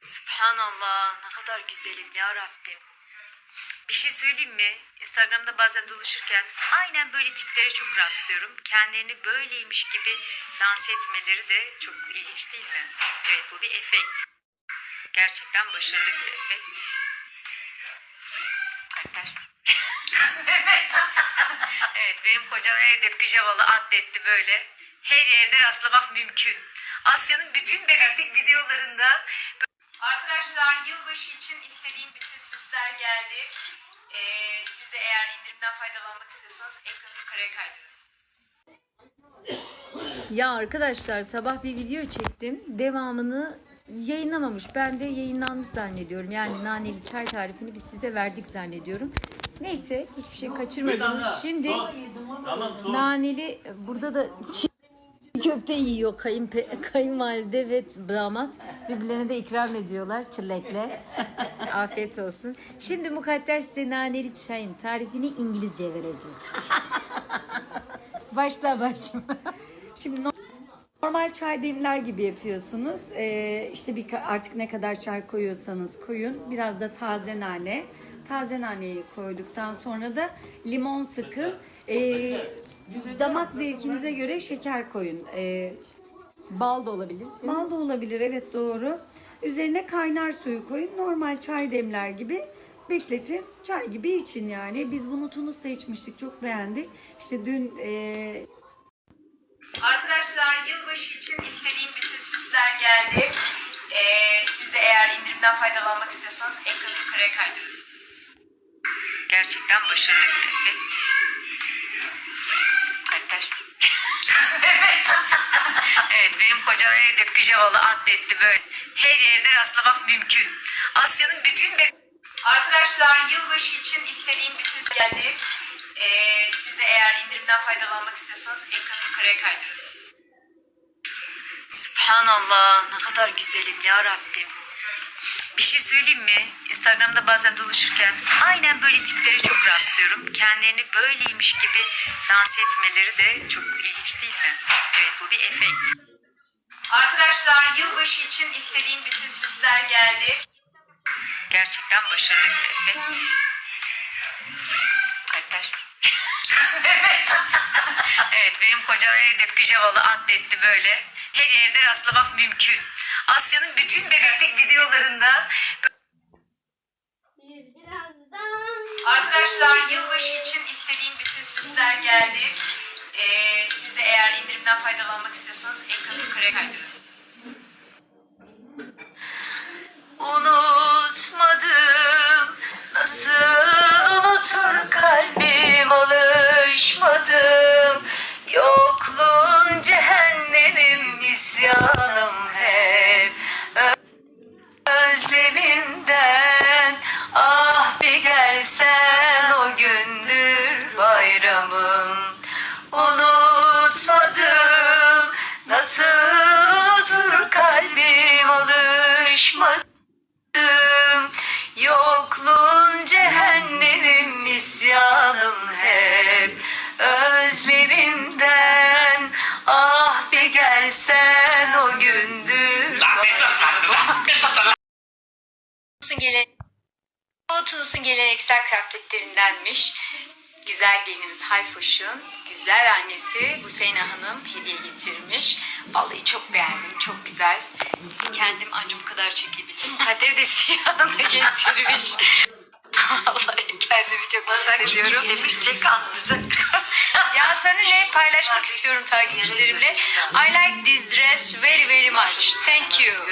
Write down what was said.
Subhanallah ne kadar güzelim ya Rabbim. Bir şey söyleyeyim mi? Instagram'da bazen dolaşırken aynen böyle tiplere çok rastlıyorum. Kendilerini böyleymiş gibi lanse etmeleri de çok ilginç değil mi? Evet bu bir efekt. Gerçekten başarılı bir efekt. Kalpler. evet. evet benim kocam evde pijamalı atletli böyle. Her yerde rastlamak mümkün. Asya'nın bütün bebeklik videolarında yılbaşı için istediğim bütün süsler geldi. Ee, siz de eğer indirimden faydalanmak istiyorsanız ekranı yukarıya kaydırın. Ya arkadaşlar sabah bir video çektim. Devamını yayınlamamış. Ben de yayınlanmış zannediyorum. Yani naneli çay tarifini biz size verdik zannediyorum. Neyse hiçbir şey kaçırmadınız. Şimdi naneli burada da köfte yiyor kayınpe, kayınvalide ve damat. Birbirlerine de ikram ediyorlar çilekle. Afiyet olsun. Şimdi mukadder size naneli çayın tarifini İngilizce vereceğim. Başla başla. Şimdi no- normal çay demler gibi yapıyorsunuz. Ee, işte bir artık ne kadar çay koyuyorsanız koyun. Biraz da taze nane. Taze naneyi koyduktan sonra da limon sıkın. Ee, damak zevkinize göre şeker koyun. Ee, Bal da olabilir. değil mi? bal da olabilir evet doğru. Üzerine kaynar suyu koyun. Normal çay demler gibi bekletin. Çay gibi için yani. Biz bunu Tunus'ta içmiştik. Çok beğendik. İşte dün ee, Arkadaşlar yılbaşı için istediğim bütün süsler geldi. Ee, siz de eğer indirimden faydalanmak istiyorsanız ekranı yukarıya kaydırın. Gerçekten başarılı bir efekt. Kalpler. evet. evet benim kocam evde pijamalı atletli böyle. Her yerde rastlamak mümkün. Asya'nın bütün be- Arkadaşlar yılbaşı için istediğim bütün geldi. Ee, siz de eğer indirimden faydalanmak istiyorsanız ekranı yukarıya kaydırın. Subhanallah ne kadar güzelim ya Rabbim. Bir şey söyleyeyim mi? Instagram'da bazen dolaşırken aynen böyle tiplere çok rastlıyorum. Kendilerini böyleymiş gibi lanse etmeleri de çok ilginç değil mi? Evet bu bir efekt. Arkadaşlar yılbaşı için istediğim bütün süsler geldi. Gerçekten başarılı bir efekt. Kalpler. evet. evet benim kocam evde pijamalı atletli böyle. Her yerde rastlamak mümkün. Asya'nın bütün bebeklik videolarında Biz birazdan Arkadaşlar yılbaşı için istediğim bütün süsler geldi. Ee, siz de eğer indirimden faydalanmak istiyorsanız ekranı yukarıya kaydırın. Unutmadım nasıl unutur kalbim alışmadım Yokluğun cehennemim isyanım gelsen o gündür bayramım Unutmadım. Nasıl unutur kalbim alışmadım? Yokluğun cehennemim isyanım hep Özlemimden ah bir gelsen o gündür Tunus'un geleneksel kıyafetlerindenmiş. Güzel gelinimiz Hayfoş'un güzel annesi Hüseyna Hanım hediye getirmiş. Vallahi çok beğendim. Çok güzel. Kendim anca bu kadar çekebildim. Kader de siyahını getirmiş. Vallahi kendimi çok hissediyorum. demiş çek at bize. ya seninle paylaşmak istiyorum takipçilerimle. I like this dress very very much. Thank you.